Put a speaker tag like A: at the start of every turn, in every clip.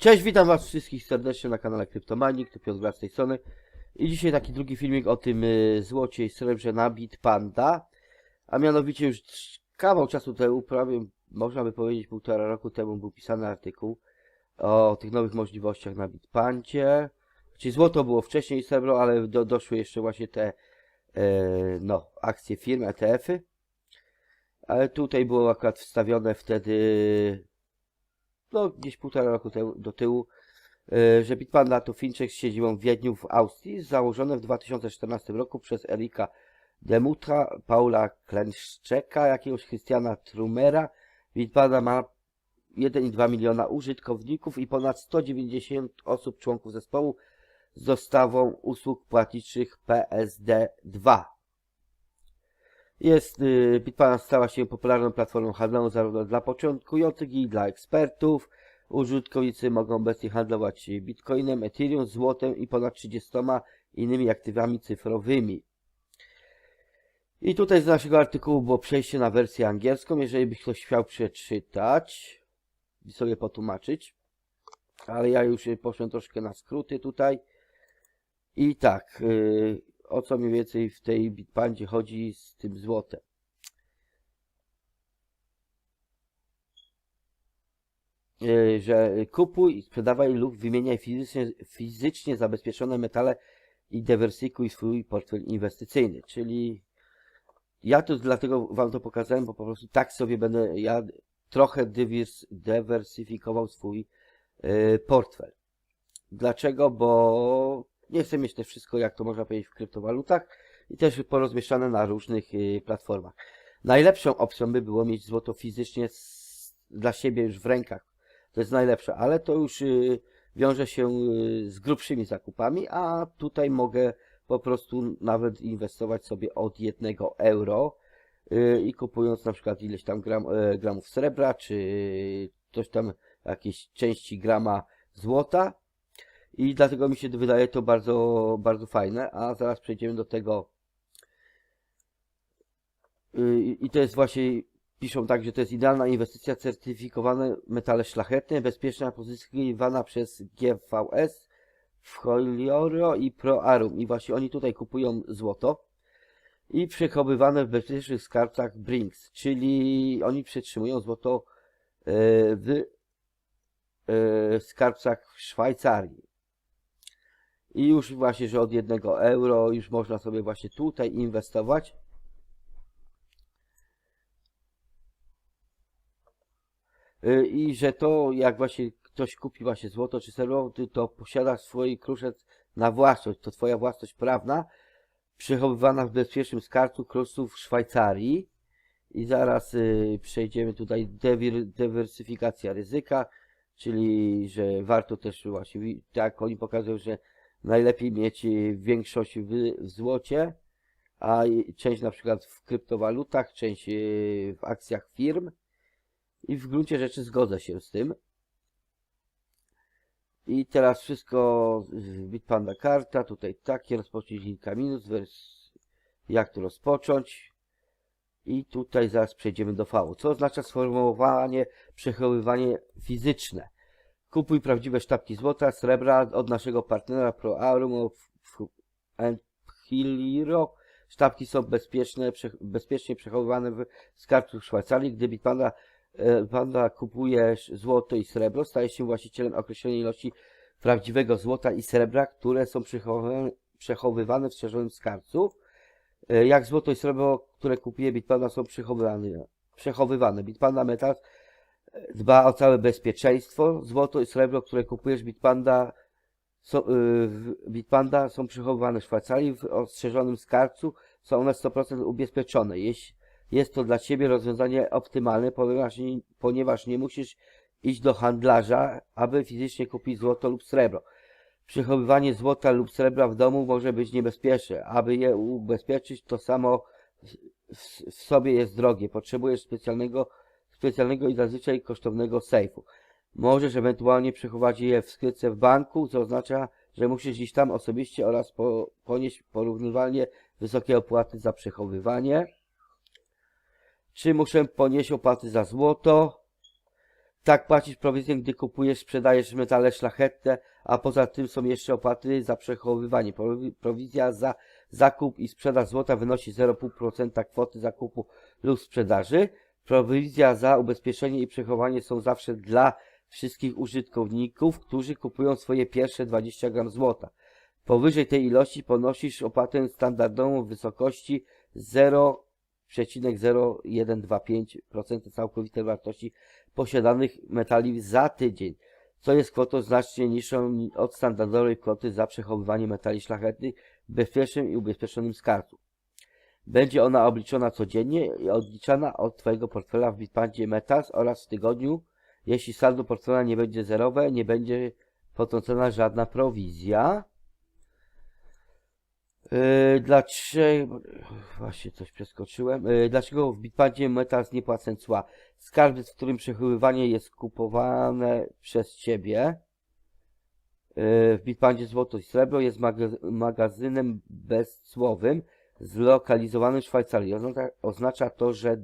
A: Cześć, witam was wszystkich serdecznie na kanale Kryptomanik, tu Piotr Gra z tej strony. I dzisiaj taki drugi filmik o tym y, złocie i srebrze na Bitpanda. A mianowicie już kawał czasu temu, prawie można by powiedzieć półtora roku temu był pisany artykuł o tych nowych możliwościach na Bitpandzie. Czyli złoto było wcześniej srebro, ale do, doszły jeszcze właśnie te e, no, akcje firm, ETF-y. Ale tutaj było akurat wstawione wtedy no gdzieś półtora roku temu, do tyłu, e, że Bitpanda to fintech z siedzibą w Wiedniu w Austrii, założone w 2014 roku przez Erika Demutra, Paula Klenszczeka, jakiegoś Christiana Trumera. Bitpanda ma 1,2 miliona użytkowników i ponad 190 osób członków zespołu z dostawą usług płatniczych PSD2. Jest, y, stała się popularną platformą handlową zarówno dla początkujących i dla ekspertów. Użytkownicy mogą obecnie handlować bitcoinem, ethereum, złotem i ponad 30 innymi aktywami cyfrowymi. I tutaj z naszego artykułu było przejście na wersję angielską, jeżeli by ktoś chciał przeczytać i sobie potłumaczyć. Ale ja już poszłem troszkę na skróty tutaj. I tak, y, o co mniej więcej w tej Bitpandzie chodzi z tym złotem. Yy, że kupuj, sprzedawaj lub wymieniaj fizycznie, fizycznie zabezpieczone metale i dywersyfikuj swój portfel inwestycyjny. Czyli ja to dlatego wam to pokazałem, bo po prostu tak sobie będę ja trochę dywers, dywersyfikował swój yy, portfel. Dlaczego? Bo nie chcę mieć też wszystko, jak to można powiedzieć, w kryptowalutach i też porozmieszczane na różnych y, platformach. Najlepszą opcją by było mieć złoto fizycznie z, dla siebie już w rękach. To jest najlepsze, ale to już y, wiąże się y, z grubszymi zakupami, a tutaj mogę po prostu nawet inwestować sobie od jednego euro i kupując na przykład ileś tam gram, e, gramów srebra, czy coś tam, jakieś części grama złota, i dlatego mi się wydaje to bardzo, bardzo fajne, a zaraz przejdziemy do tego. Yy, I to jest właśnie, piszą tak, że to jest idealna inwestycja, certyfikowane metale szlachetne, bezpieczna, pozyskiwana przez GVS, Folioro i ProArum. I właśnie oni tutaj kupują złoto i przechowywane w bezpiecznych skarbcach Brinks, czyli oni przetrzymują złoto yy, w yy, skarbcach w Szwajcarii. I już właśnie, że od jednego euro już można sobie właśnie tutaj inwestować. Y, I że to jak właśnie ktoś kupi właśnie złoto czy srebro, to posiadasz swój kruszec na własność. To twoja własność prawna, przechowywana w bezpiecznym skarbcu królestw Szwajcarii. I zaraz y, przejdziemy tutaj dywersyfikacja ryzyka, czyli że warto też właśnie, tak oni pokazują, że najlepiej mieć większość w, w złocie, a część na przykład w kryptowalutach, część e, w akcjach firm i w gruncie rzeczy zgodzę się z tym. I teraz wszystko Bitpanda karta, tutaj takie, rozpocząć kilka minut, jak to rozpocząć. I tutaj zaraz przejdziemy do V. Co oznacza sformułowanie, przechowywanie fizyczne. Kupuj prawdziwe sztabki złota, srebra od naszego partnera ProArum Hiliro. Sztabki są bezpieczne, bezpiecznie przechowywane w skarbcu w Szwajcarii. Gdy Bitpanda e, Panda kupuje złoto i srebro, staje się właścicielem określonej ilości prawdziwego złota i srebra, które są przechowywane, przechowywane w strzeżonym skarbcu. E, jak złoto i srebro, które kupuje Bitpanda są przechowywane. przechowywane. Bitpanda Metals dba o całe bezpieczeństwo. Złoto i srebro, które kupujesz Bitpanda, są, yy, Bitpanda są przechowywane w Szwajcarii w ostrzeżonym skarbcu. Są one 100% ubezpieczone. Jeśli jest to dla Ciebie rozwiązanie optymalne, ponieważ nie, ponieważ nie musisz iść do handlarza, aby fizycznie kupić złoto lub srebro. Przechowywanie złota lub srebra w domu może być niebezpieczne. Aby je ubezpieczyć, to samo w, w sobie jest drogie. Potrzebujesz specjalnego specjalnego i zazwyczaj kosztownego sejfu. Możesz ewentualnie przechować je w skrytce w banku, co oznacza, że musisz iść tam osobiście oraz po, ponieść porównywalnie wysokie opłaty za przechowywanie. Czy muszę ponieść opłaty za złoto? Tak płacisz prowizję, gdy kupujesz, sprzedajesz metale szlachetne, a poza tym są jeszcze opłaty za przechowywanie. Prowi- Prowizja za zakup i sprzedaż złota wynosi 0,5% kwoty zakupu lub sprzedaży. Prowizja za ubezpieczenie i przechowanie są zawsze dla wszystkich użytkowników, którzy kupują swoje pierwsze 20 gram złota. Powyżej tej ilości ponosisz opłatę standardową w wysokości 0,0125% całkowitej wartości posiadanych metali za tydzień, co jest kwotą znacznie niższą ni- od standardowej kwoty za przechowywanie metali szlachetnych w bezpiecznym i ubezpieczonym skarbcu. Będzie ona obliczona codziennie i odliczana od Twojego portfela w Bitpandzie Metals oraz w tygodniu. Jeśli saldo portfela nie będzie zerowe, nie będzie potrącona żadna prowizja. Yy, dlaczego... Właśnie coś przeskoczyłem. Yy, dlaczego w Bitpandzie Metals nie płacę cła? Skarbiec, w którym przechowywanie jest kupowane przez Ciebie. Yy, w Bitpandzie Złoto i Srebro jest maga- magazynem bezcłowym zlokalizowanym w Szwajcarii. Oznacza, oznacza to, że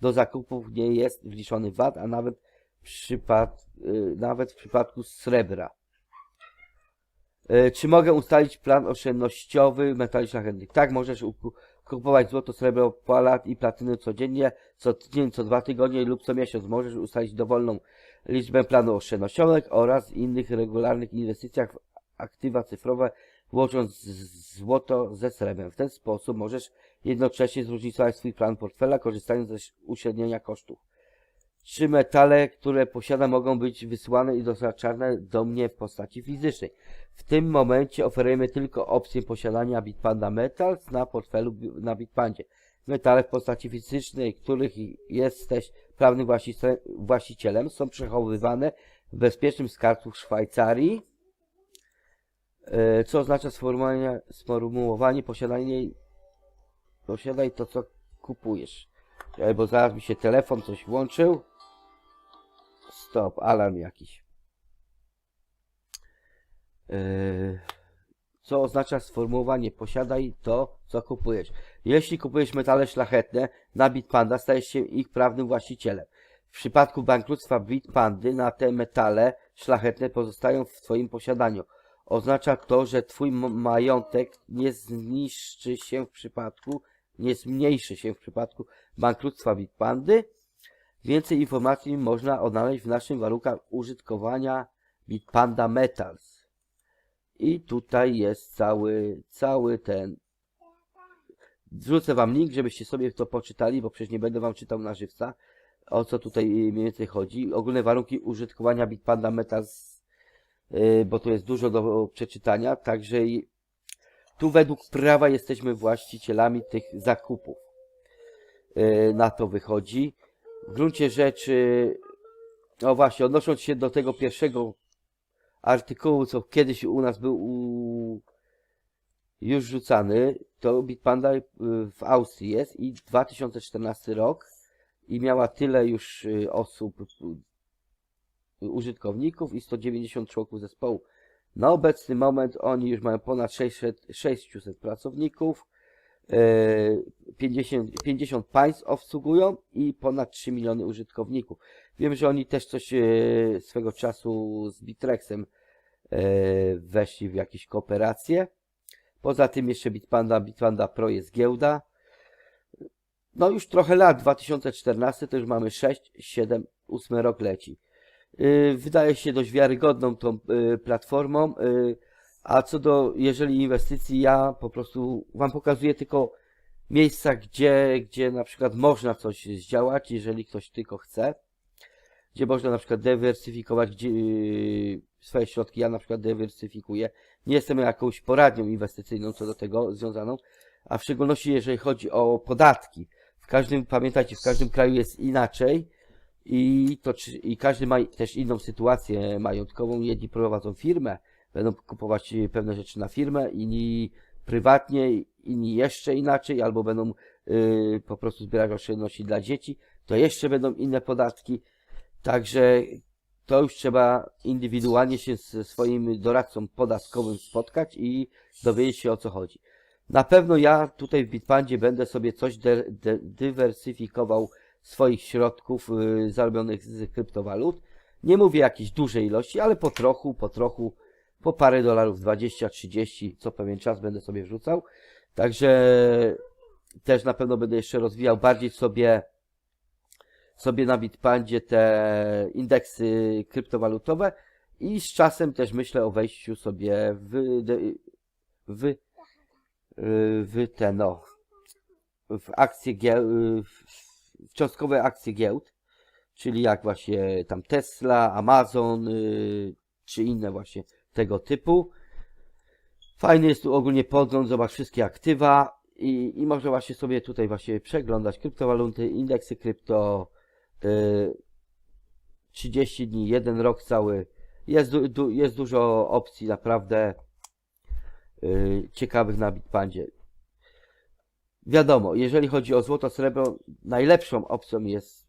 A: do zakupów nie jest wliczony VAT, a nawet, przypad, yy, nawet w przypadku srebra. Yy, Czy mogę ustalić plan oszczędnościowy metali szlachetnych? Tak, możesz kupować złoto, srebro, palat i platynę codziennie, co tydzień, co dwa tygodnie lub co miesiąc. Możesz ustalić dowolną liczbę planów oszczędnościowych oraz innych regularnych inwestycjach w aktywa cyfrowe, łącząc złoto ze srebrem. W ten sposób możesz jednocześnie zróżnicować swój plan portfela, korzystając ze uśrednienia kosztów. Czy metale, które posiada, mogą być wysyłane i dostarczane do mnie w postaci fizycznej? W tym momencie oferujemy tylko opcję posiadania Bitpanda Metals na portfelu na Bitpandzie. Metale w postaci fizycznej, których jesteś prawnym właścicielem, są przechowywane w bezpiecznym skarbcu w Szwajcarii, co oznacza sformułowanie, sformułowanie posiadanie, posiadaj to, co kupujesz. Czekaj, Bo zaraz mi się telefon coś włączył. Stop, alarm jakiś. Yy, co oznacza sformułowanie posiadaj to, co kupujesz. Jeśli kupujesz metale szlachetne na Bitpanda, stajesz się ich prawnym właścicielem. W przypadku bankructwa Bitpandy na te metale szlachetne pozostają w Twoim posiadaniu. Oznacza to, że Twój majątek nie zniszczy się w przypadku, nie zmniejszy się w przypadku bankructwa Bitpandy. Więcej informacji można odnaleźć w naszym warunkach użytkowania Bitpanda Metals. I tutaj jest cały, cały ten. Wrzucę wam link, żebyście sobie to poczytali, bo przecież nie będę wam czytał na żywca, o co tutaj mniej więcej chodzi. Ogólne warunki użytkowania Bitpanda Metals, bo to jest dużo do przeczytania, także i tu według prawa jesteśmy właścicielami tych zakupów. Yy, na to wychodzi. W gruncie rzeczy, no właśnie, odnosząc się do tego pierwszego artykułu, co kiedyś u nas był u... już rzucany, to Bitpanda y, w Austrii jest i 2014 rok i miała tyle już y, osób, y, użytkowników i 190 członków zespołu. Na obecny moment oni już mają ponad 600, 600 pracowników, y, 50, 50 państw obsługują i ponad 3 miliony użytkowników. Wiem, że oni też coś e, swego czasu z Bitrexem e, weszli w jakieś kooperacje. Poza tym jeszcze Bitpanda, Bitpanda Pro jest giełda. No już trochę lat, 2014 to już mamy 6, 7, 8 rok leci. E, Wydaje się dość wiarygodną tą e, platformą. e, A co do, jeżeli inwestycji, ja po prostu Wam pokazuję tylko miejsca, gdzie, gdzie na przykład można coś zdziałać, jeżeli ktoś tylko chce gdzie można na przykład dywersyfikować gdzie, swoje środki. Ja na przykład dywersyfikuję. Nie jestem jakąś poradnią inwestycyjną co do tego związaną, a w szczególności jeżeli chodzi o podatki. W każdym, pamiętajcie, w każdym kraju jest inaczej i, to, i każdy ma też inną sytuację majątkową. Jedni prowadzą firmę, będą kupować yy, pewne rzeczy na firmę, inni prywatnie, inni jeszcze inaczej, albo będą yy, po prostu zbierać oszczędności dla dzieci, to jeszcze będą inne podatki. Także to już trzeba indywidualnie się ze swoim doradcą podatkowym spotkać i dowiedzieć się o co chodzi. Na pewno ja tutaj w Bitpandzie będę sobie coś dywersyfikował swoich środków y, zarobionych z kryptowalut. Nie mówię jakiejś dużej ilości, ale po trochu, po trochu, po parę dolarów, 20, 30, co pewien czas będę sobie wrzucał. Także też na pewno będę jeszcze rozwijał bardziej sobie sobie na Bitpandzie te indeksy kryptowalutowe i z czasem też myślę o wejściu sobie w, w, w te no, w akcje w cząstkowe akcje giełd, czyli jak właśnie tam Tesla, Amazon, y, czy inne właśnie tego typu. Fajny jest tu ogólnie podgląd, zobacz wszystkie aktywa i, i można właśnie sobie tutaj właśnie przeglądać kryptowaluty, indeksy krypto, y, 30 dni, jeden rok cały. Jest, du, jest dużo opcji naprawdę y, ciekawych na Bitpandzie. Wiadomo, jeżeli chodzi o złoto, srebro, najlepszą opcją jest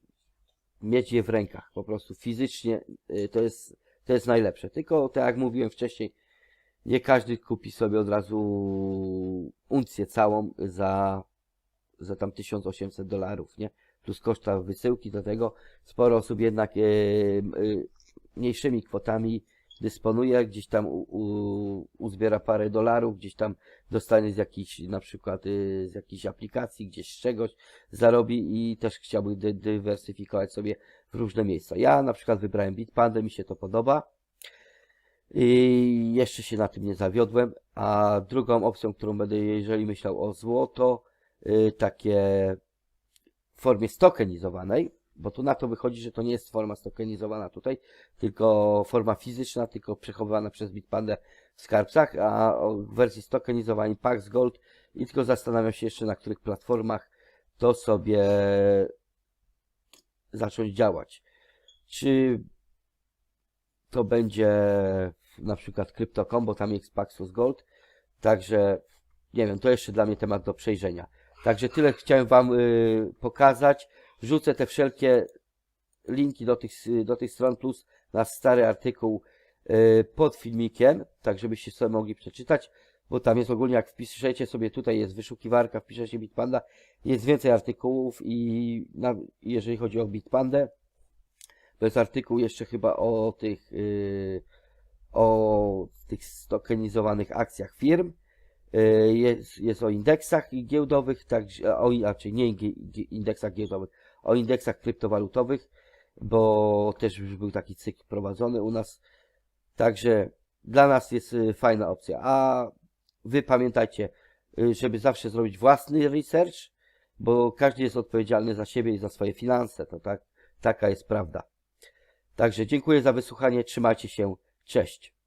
A: mieć je w rękach. Po prostu fizycznie y, to jest, to jest najlepsze. Tylko, tak jak mówiłem wcześniej, nie każdy kupi sobie od razu uncję całą za, za tam 1800 dolarów, nie? Plus koszta wysyłki do tego. Sporo osób jednak e, e, mniejszymi kwotami dysponuje, gdzieś tam u, u, uzbiera parę dolarów, gdzieś tam dostanie z jakiejś, na przykład y, z jakiejś aplikacji, gdzieś z czegoś zarobi i też chciałby dy, dywersyfikować sobie w różne miejsca. Ja na przykład wybrałem Bitpandę, mi się to podoba i jeszcze się na tym nie zawiodłem, a drugą opcją, którą będę, jeżeli myślał o złoto, y, takie w formie stokenizowanej, bo tu na to wychodzi, że to nie jest forma stokenizowana tutaj, tylko forma fizyczna, tylko przechowywana przez Bitpandę w skarbcach, a w wersji stokenizowanej Pax Gold i tylko zastanawiam się jeszcze na których platformach to sobie zacząć działać. Czy to będzie na przykład Crypto.com, bo tam jest Paxos Gold, także nie wiem, to jeszcze dla mnie temat do przejrzenia. Także tyle chciałem Wam y, pokazać. Wrzucę te wszelkie linki do tych, do tych stron plus na stary artykuł y, pod filmikiem, tak żebyście sobie mogli przeczytać, bo tam jest ogólnie, jak wpiszecie sobie, tutaj jest wyszukiwarka, wpiszecie Bitpanda, jest więcej artykułów i na, jeżeli chodzi o Bitpandę, to jest artykuł jeszcze chyba o tych, y, o tych stokenizowanych akcjach firm, Y, jest, jest o indeksach giełdowych, także, o, raczej nie indeksach giełdowych, o indeksach kryptowalutowych, bo też już był taki cykl prowadzony u nas. Także dla nas jest y, fajna opcja. A wy pamiętajcie, y, żeby zawsze zrobić własny research, bo każdy jest odpowiedzialny za siebie i za swoje finanse. To tak, taka jest prawda. Także dziękuję za wysłuchanie. Trzymajcie się. Cześć.